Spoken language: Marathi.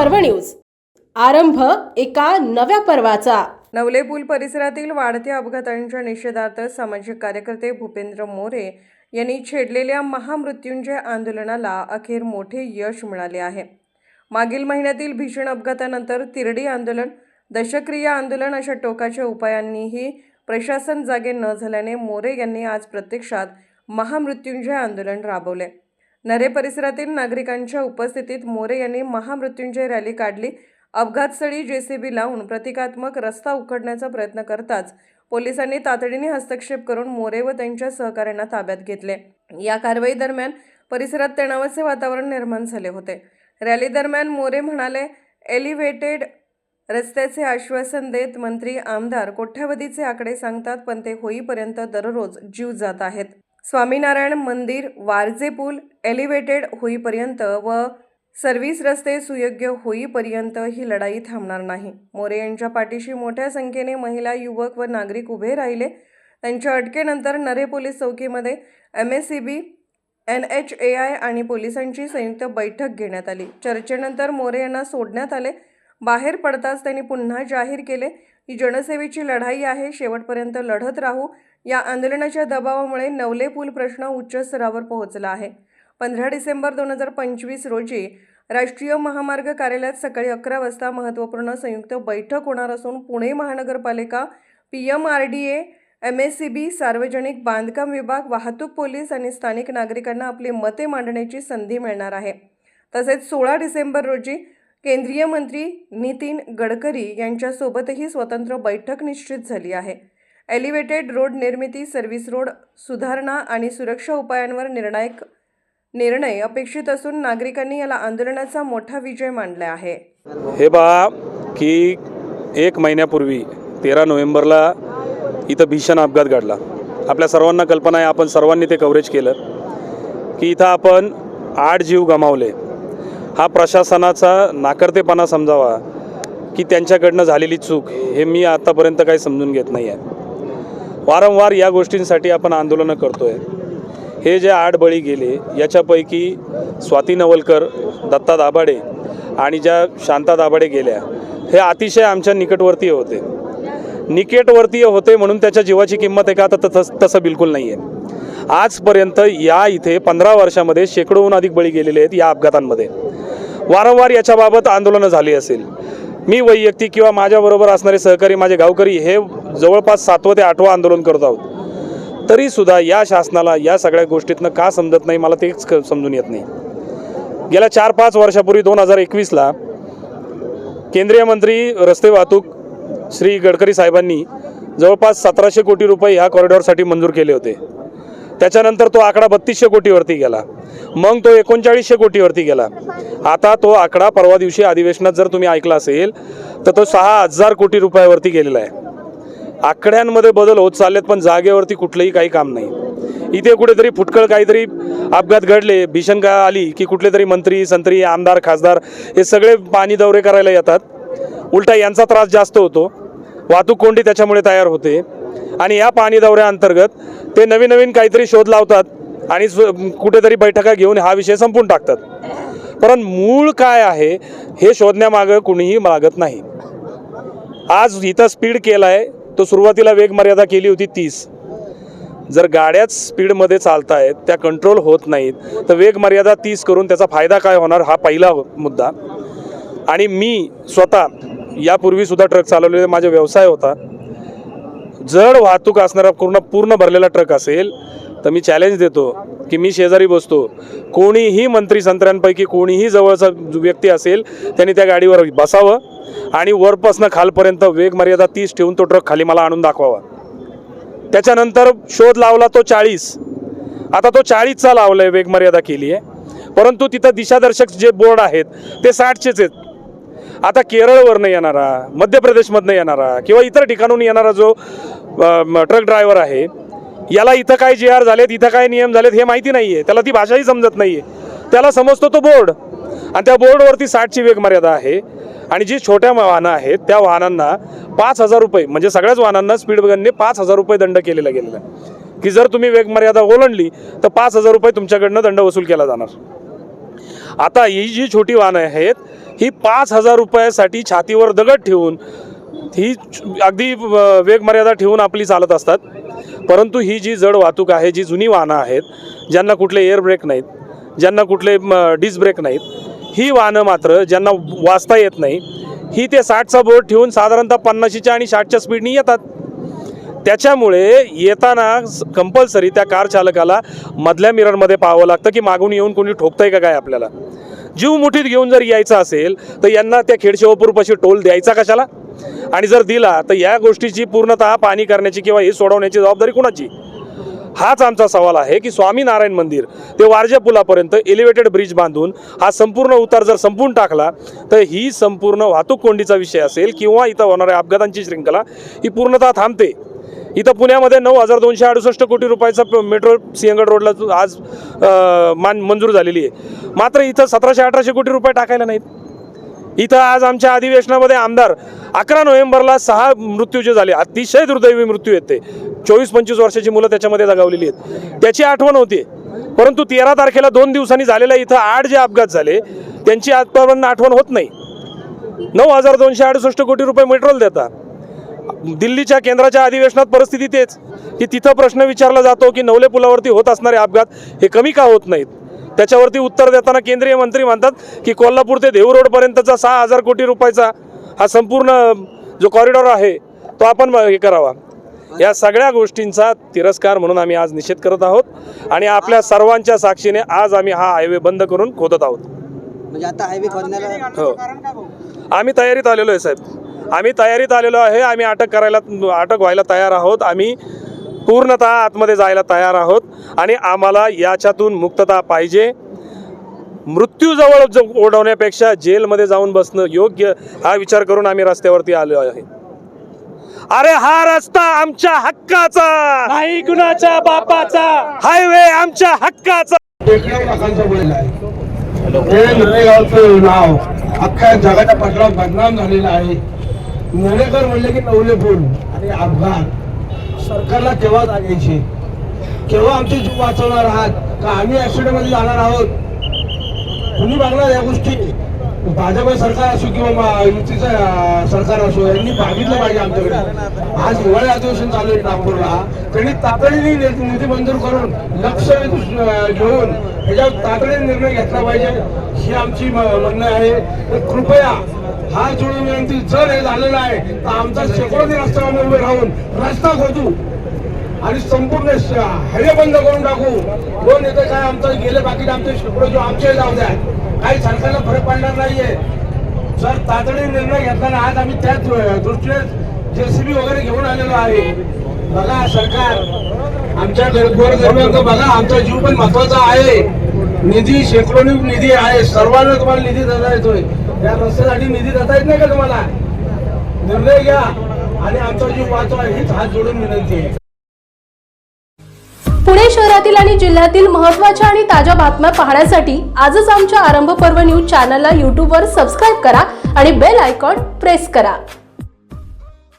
पर्व न्यूज. आरंभ एका नव्या पर्वाचा. नवले पूल परिसरातील वाढत्या अपघातांच्या निषेधार्थ सामाजिक कार्यकर्ते भूपेंद्र मोरे यांनी छेडलेल्या महामृत्युंजय आंदोलनाला अखेर मोठे यश मिळाले आहे. मागील महिन्यातील भीषण अपघातानंतर तिरडी आंदोलन दशक्रिया आंदोलन अशा टोकाच्या उपायांनीही प्रशासन जागे न झाल्याने मोरे यांनी आज प्रत्यक्षात महामृत्युंजय आंदोलन राबवले. नरे परिसरातील नागरिकांच्या उपस्थितीत मोरे यांनी महामृत्युंजय रॅली काढली. अपघातस्थळी जेसीबी लावून प्रतिकात्मक रस्ता उखडण्याचा प्रयत्न करताच पोलिसांनी तातडीने हस्तक्षेप करून मोरे व त्यांच्या सहकाऱ्यांना ताब्यात घेतले. या कारवाई दरम्यान परिसरात तणावाचे वातावरण निर्माण झाले होते. रॅली दरम्यान मोरे म्हणाले एलिव्हेटेड रस्त्याचे आश्वासन देत मंत्री आमदार कोट्यावधीचे आकडे सांगतात पण ते होईपर्यंत दररोज जीव जात आहेत. स्वामीनारायण मंदिर वारजे पूल एलिव्हेटेड होईपर्यंत व सर्व्हिस रस्ते सुयोग्य होईपर्यंत ही लढाई थांबणार नाही. मोरे यांच्या पाठीशी मोठ्या संख्येने महिला युवक व नागरिक उभे राहिले. त्यांच्या अटकेनंतर नरे police चौकीमध्ये M S C B N H A I आणि पोलिसांची संयुक्त बैठक घेण्यात आली. चर्चेनंतर मोरे यांना सोडण्यात आले. बाहेर पडताच त्यांनी पुन्हा जाहीर केले ही जनसेवेची लढाई आहे. शेवटपर्यंत लढत राहू. या आंदोलनाच्या दबावामुळे नवले पूल प्रश्न उच्च स्तरावर पोहोचला आहे. पंधरा डिसेंबर दोन हजार पंचवीस रोजी राष्ट्रीय महामार्ग कार्यालयात सकाळी अकरा वाजता महत्त्वपूर्ण संयुक्त बैठक होणार असून पुणे महानगरपालिका P M R D A M S C B सार्वजनिक बांधकाम विभाग वाहतूक पोलीस आणि स्थानिक नागरिकांना आपली मते मांडण्याची संधी मिळणार आहे. तसेच सोळा डिसेंबर रोजी केंद्रीय मंत्री नितीन गडकरी यांच्यासोबतही स्वतंत्र बैठक निश्चित झाली आहे. एलिव्हेटेड रोड निर्मिती सर्व्हिस रोड सुधारणा आणि सुरक्षा उपायांवर निर्णायक निर्णय अपेक्षित असून नागरिकांनी याला आंदोलनाचा मोठा विजय मानला आहे. हे पहा की एक महिन्यापूर्वी तेरा नोव्हेंबरला इथं भीषण अपघात घडला. आपल्या सर्वांना कल्पना आहे आपण सर्वांनी ते कव्हरेज केलं की इथं आपण आठ जीव गमावले. हा प्रशासनाचा नाकर्तेपणा समजावा की त्यांच्याकडनं झालेली चूक हे मी आतापर्यंत काही समजून घेत नाही आहे वारंवार या गोष्टींसाठी आपण आंदोलनं करतो आहे हे जे आठ बळी गेले याच्यापैकी स्वाती नवलकर दत्ता दाभाडे आणि ज्या शांता दाभाडे गेल्या हे अतिशय आमच्या निकटवर्तीय होते. निकटवर्तीय होते म्हणून त्याच्या जीवाची किंमत आहे का तर तसं तसं बिलकुल नाही आहे आजपर्यंत या इथे पंधरा वर्षामध्ये शेकडोहून अधिक बळी गेलेले आहेत या अपघातांमध्ये. वारंवार याच्याबाबत आंदोलनं झाली असेल. मी वैयक्तिक किंवा माझ्याबरोबर असणारे सहकारी माझे गावकरी हे जवळपास सातवं ते आठवं आंदोलन करत आहोत. तरीसुद्धा या शासनाला या सगळ्या गोष्टीतनं का समजत नाही मला तेच क- समजून येत नाही. गेल्या चार पाच वर्षापूर्वी दोन हजार एकवीसला केंद्रीय मंत्री रस्ते वाहतूक श्री गडकरी साहेबांनी जवळपास सतराशे कोटी रुपये ह्या कॉरिडॉरसाठी मंजूर केले होते. त्याच्यानंतर तो आकडा बत्तीसशे कोटीवरती गेला. मग तो एकोणचाळीसशे कोटीवरती गेला. आता तो आकडा परवा दिवशी अधिवेशनात जर तुम्ही ऐकला असेल तर तो सहा हजार कोटी रुपयावरती गेलेला आहे. आकड्यांमध्ये बदल होत चाललेत पण जागेवरती कुठलंही काही काम नाही. इथे कुठेतरी फुटकळ काहीतरी अपघात घडले भीषण का आली की कुठले तरी मंत्री संत्री आमदार खासदार हे सगळे पाणी दौरे करायला येतात. उलटा यांचा त्रास जास्त होतो. वाहतूक कोंडी त्याच्यामुळे तयार होते. आणि या पाणी दौऱ्याअंतर्गत ते नवीन नवीन काहीतरी शोध लावतात. आणि स्व- कुठेतरी बैठका घेऊन हा विषय संपून टाकतात. परंतु मूळ काय आहे हे शोधण्यामागं कुणीही मागत नाही. आज इथं स्पीड केला आहे तो सुरुवातीला वेग मर्यादा केली होती तीस. जर गाड्याच स्पीडमध्ये चालत आहेत त्या कंट्रोल होत नाहीत तर वेग मर्यादा तीस करून त्याचा फायदा काय होणार हा पहिला मुद्दा. आणि मी स्वतः यापूर्वीसुद्धा ट्रक चालवलेला माझा व्यवसाय होता. जड वाहतूक असणारा पूर्ण पूर्ण भरलेला ट्रक असेल तर मी चॅलेंज देतो की मी शेजारी बसतो. कोणीही मंत्री संत्र्यांपैकी कोणीही जवळचा व्यक्ती असेल त्यांनी त्या गाडीवर बसावं आणि वरपासनं खालपर्यंत वेग मर्यादा तीस ठेवून तो ट्रक खाली मला आणून दाखवावा. त्याच्यानंतर शोध लावला तो चाळीस. आता तो चाळीसचा लावलाय वेग मर्यादा केली आहे परंतु तिथं दिशादर्शक जे बोर्ड आहेत ते साठचेच आहेत. आता केरळवरनं येणारा मध्य प्रदेशमधनं येणारा किंवा इतर ठिकाणून येणारा जो ट्रक ड्रायव्हर आहे याला इथं काय जे आर झालेत इथं काय नियम झालेत हे माहिती नाही आहे त्याला ती भाषाही समजत नाही आहे त्याला समजतो तो बोर्ड. आणि त्या बोर्डवरती साठची वेगमर्यादा आहे. आणि जी छोट्या वाहनं आहेत त्या वाहनांना पाच हजार रुपये म्हणजे सगळ्याच वाहनांना स्पीड गनने पाच हजार रुपये दंड केलेला गेलेला आहे. की जर तुम्ही वेगमर्यादा ओलंडली ओलांडली तर पाच हजार रुपये तुमच्याकडनं दंड वसूल केला जाणार. आता ही जी छोटी वाहनं आहेत ही पाच हजार रुपयासाठी छातीवर दगड ठेवून ही अगदी वेगमर्यादा ठेवून आपली चालत असतात. परंतु ही जी जड वाहतूक आहे जी जुनी वाहनं आहेत ज्यांना कुठले एअर ब्रेक नाहीत ज्यांना कुठले डिस्क ब्रेक नाहीत ही वाहनं मात्र ज्यांना वाचता येत नाही ही ते साठचा बोर्ड ठेवून साधारणतः पन्नाशीच्या आणि साठच्या स्पीडनी येतात. त्याच्यामुळे येताना कंपल्सरी त्या कार चालकाला मधल्या मिररमध्ये पाहावं लागतं की मागून येऊन कोणी ठोकतंय का काय आपल्याला. जीव मुठीत घेऊन जर यायचं असेल तर यांना त्या खेडशेवापूरपाशी टोल द्यायचा कशाला? आणि जर दिला तर या गोष्टीची पूर्णतः पाणी करण्याची किंवा हे सोडवण्याची जबाबदारी कुणाची? हाच आमचा सवाल आहे की स्वामीनारायण मंदिर ते वारजा पुलापर्यंत एलिव्हेटेड ब्रिज बांधून हा संपूर्ण उतार जर संपून टाकला तर ही संपूर्ण वाहतूक कोंडीचा विषय असेल किंवा इथं होणाऱ्या अपघातांची श्रृंखला ही पूर्णतः थांबते. इथं पुण्यामध्ये नऊ हजार दोनशे अडुसष्ट कोटी रुपयाचा मेट्रो सिंहगड रोडला आज मान मंजूर झालेली आहे. मात्र इथं सतराशे अठराशे कोटी रुपये टाकायला नाहीत. इथं आज आमच्या अधिवेशनामध्ये आमदार अकरा नोव्हेंबरला सहा मृत्यू जे झाले. अतिशय दुर्दैवी मृत्यू येते. चोवीस पंचवीस वर्षाची मुलं त्याच्यामध्ये दगावलेली आहेत. त्याची आठवण होती. परंतु तेरा तारखेला दोन दिवसांनी झालेल्या इथं आठ जे अपघात झाले त्यांची आजपर्यंत आठवण होत नाही. नऊ हजार दोनशे अडुसष्ट कोटी रुपये मेट्रोल देतात दिल्लीच्या केंद्राच्या अधिवेशनात परिस्थिती तेच की तिथं प्रश्न विचारला जातो की नवले पुलावरती होत असणारे अपघात हे कमी का होत नाहीत? त्याच्यावरती उत्तर देताना केंद्रीय मंत्री म्हणतात की कोल्हापूर ते देहू रोडपर्यंतचा सहा हजार कोटी रुपयाचा हा संपूर्ण जो कॉरिडॉर आहे तो आपण हे करावा. या सगळ्या गोष्टींचा तिरस्कार म्हणून आम्ही आज निषेध करत आहोत आणि आपल्या सर्वांच्या साक्षीने आज आम्ही हा हायवे बंद करून खोदत आहोत. म्हणजे आता हायवे खोदण्याला हो. आम्ही तयारीत आलेलो आहे साहेब. आम्ही तयारीत आलेलो आहे. आम्ही अटक करायला अटक व्हायला तयार आहोत. आम्ही पूर्णतः आतमध्ये जायला तयार आहोत. आणि आम्हाला याच्यातून मुक्तता पाहिजे. मृत्यूजवळ ज- ओढवण्यापेक्षा जेलमध्ये जाऊन बसणं योग्य हा विचार करून आम्ही रस्त्यावरती आलो आहे. अरे हा रस्ता आमच्या हक्काचा. नाही कुणाच्या बापाचा. हायवे आमच्या हक्काचा. हे नाव अख्ख्या जगाच्या पटलावर बदनाम झालेलं आहे. नवलेकर म्हणले की नवले पूल आणि अपघात. सरकारला केव्हा जागायचे केव्हा आमची जीव वाचवणार आहात? का आम्ही ऍक्सिडेंटमध्ये जाणार आहोत? कुणी बघणार या गोष्टी? भाजप सरकार असो किंवा युतीचं सरकार असो यांनी मागितलं पाहिजे आमच्याकडे. आज हिवाळी अधिवेशन चालू आहे नागपूरला. त्यांनी तातडीने निधी मंजूर करून लक्ष घेऊन ह्याच्यावर तातडीने निर्णय घेतला पाहिजे. ही आमची म्हणणं आहे. कृपया हा जोडून विनंती जर हे झालेलं आहे. तर आमचा शेकडोनी रस्ता आम्ही उभे राहून रस्ता खोदू आणि संपूर्ण हायवे बंद करून टाकू. दोन येते काय आमचं गेले बाकी आमचे शेकडो जो आमचे जाऊ द्या. काही सरकारला फरक पडणार नाहीये. सर तातडी निर्णय घेतला आज आम्ही त्याच दृष्टीने जेसीबी वगैरे घेऊन आलेलो आहे. बघा सरकार आमच्या गोरगरिबांचा बघा आमचा जीव पण महत्त्वाचा आहे. निधी शेकडोनी निधी आहे. सर्वांना तुम्हाला निधी देता येतोय. या रस्त्यासाठी निधी देता येत नाही का तुम्हाला? निर्णय घ्या आणि आमचा जीव वाचवा हीच हात जोडून विनंती आहे. पुणे शहरातील आणि जिल्ह्यातील महत्त्वाच्या आणि ताज्या बातम्या पाहण्यासाठी आजच आमच्या आरंभ पर्व न्यूज चॅनलला यूट्यूबवर सबस्क्राईब करा आणि बेल आयकॉन प्रेस करा.